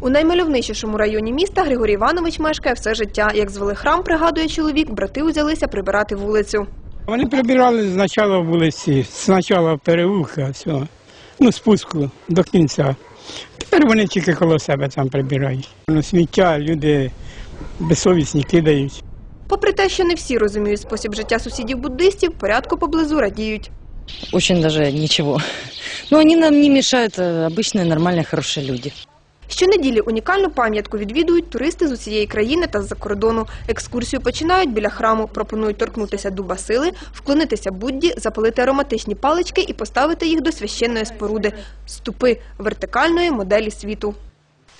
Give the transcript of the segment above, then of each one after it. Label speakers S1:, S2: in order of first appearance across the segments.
S1: У наймальовничішому районі міста Григорій Іванович мешкає все життя. Як звели храм, пригадує чоловік, брати узялися прибирати вулицю.
S2: Вони прибирали спочатку вулиці, спочатку переулка, все, ну, спуску до кінця. Тепер вони тільки коло себе там прибирають. Ну, сміття люди безсовісні кидають.
S1: Попри те, що не всі розуміють спосіб життя сусідів-буддистів, порядку поблизу радіють.
S3: Очень даже ничего. Но они нам не мешают, э, обычные, нормальные, хорошие люди.
S1: Щонеділі унікальну пам'ятку відвідують туристи з усієї країни та з-за кордону. Екскурсію починають біля храму, пропонують торкнутися дуба сили, вклонитися Будді, запалити ароматичні палички і поставити їх до священної споруди – ступи вертикальної моделі світу.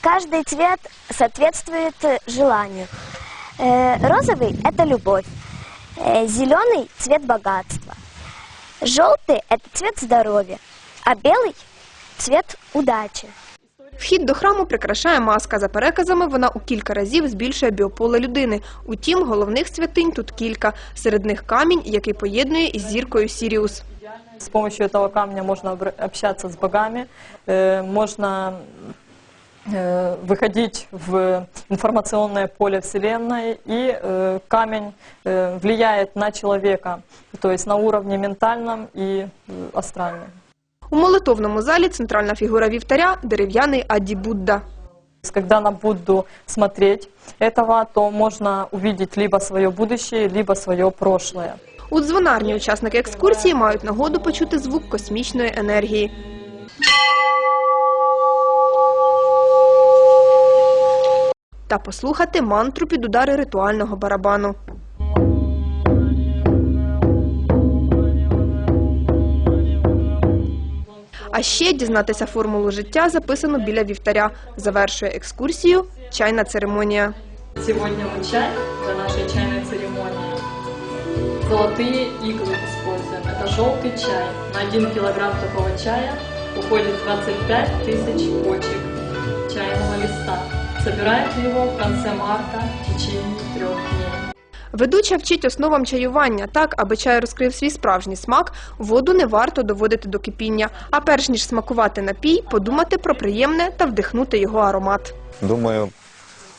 S4: Каждый цвет соответствует э, желанию. Э, Розовый – это любовь. Э, Зеленый – цвет богатства. Желтый – это цвет здоровья. А белый – цвет удачи.
S1: Вхід до храму прикрашає маска. За переказами, вона у кілька разів збільшує біополе людини. Утім, головних святинь тут кілька. Серед них камінь, який поєднує із зіркою Сіріус.
S5: С помощью этого камня можно обр- общаться с богами, э, можно э, выходить в информационное поле Вселенной, и э, камень э, влияет на человека, то есть на уровне ментальном и э, астральном.
S1: У молитовному залі центральна фігура вівтаря – дерев'яний Адді Будда.
S5: Когда на Будду смотреть этого, то можно увидеть либо свое будущее, либо свое прошлое.
S1: У дзвонарні учасники екскурсії мають нагоду почути звук космічної енергії. Та послухати мантру під удари ритуального барабану. А ще дізнатися формулу життя записано біля вівтаря. Завершує екскурсію чайна церемонія.
S5: Сегодня мы чай для нашей чайной церемонии. Золотые иглы используем. Это желтый чай. На 1 килограмм такого чая уходит 25 тысяч почек чайного листа. Собирают его в конце марта в течение трех дней.
S1: Ведуча вчить основам чаювання так, аби чай розкрив свій справжній смак, воду не варто доводити до кипіння, а перш ніж смакувати напій, подумати про приємне та вдихнути його аромат.
S6: Думаю,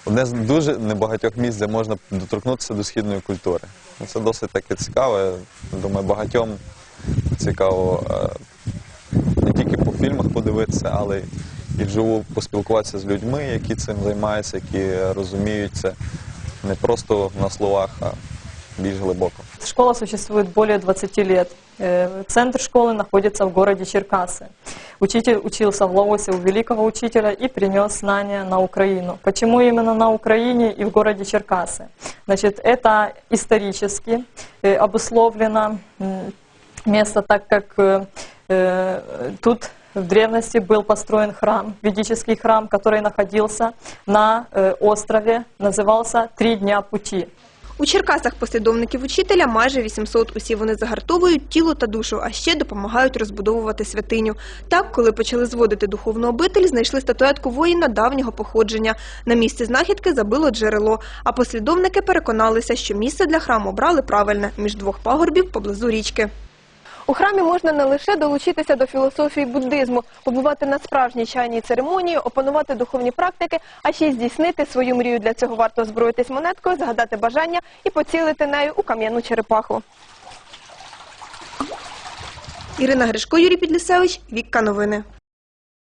S6: одне з дуже небагатьох місць, де можна доторкнутися до східної культури. Ну, Це досить таке цікаве. Думаю, багатьом цікаво е, не тільки по фільмах подивитися, але і вживу поспілкуватися з людьми, які цим займаються, які розуміють це не просто на словах, а більш глибоко.
S5: Школа существует более 20 лет. Э, Центр школы находится в городе Черкасы. Учитель учился в Лаосе у великого учителя и принес знания на Украину. Почему именно на Украине и в городе Черкасы? Значит, это исторически э, обусловлено м, место, так как э, э, тут в древности был построен храм, ведический храм, который находился на э, острове, назывался «Три дня пути».
S1: У Черкасах послідовників учителя майже 800. Усі вони загартовують тіло та душу, а ще допомагають розбудовувати святиню. Так, коли почали зводити духовну обитель, знайшли статуетку воїна давнього походження. На місці знахідки забило джерело, а послідовники переконалися, що місце для храму брали правильне – між двох пагорбів поблизу річки. У храмі можна не лише долучитися до філософії буддизму, побувати на справжній чайній церемонії, опанувати духовні практики, а ще й здійснити свою мрію. Для цього варто зброїтись монеткою, загадати бажання і поцілити нею у кам'яну черепаху. Ірина Гришко, Юрій Підлісевич, Вікка Новини.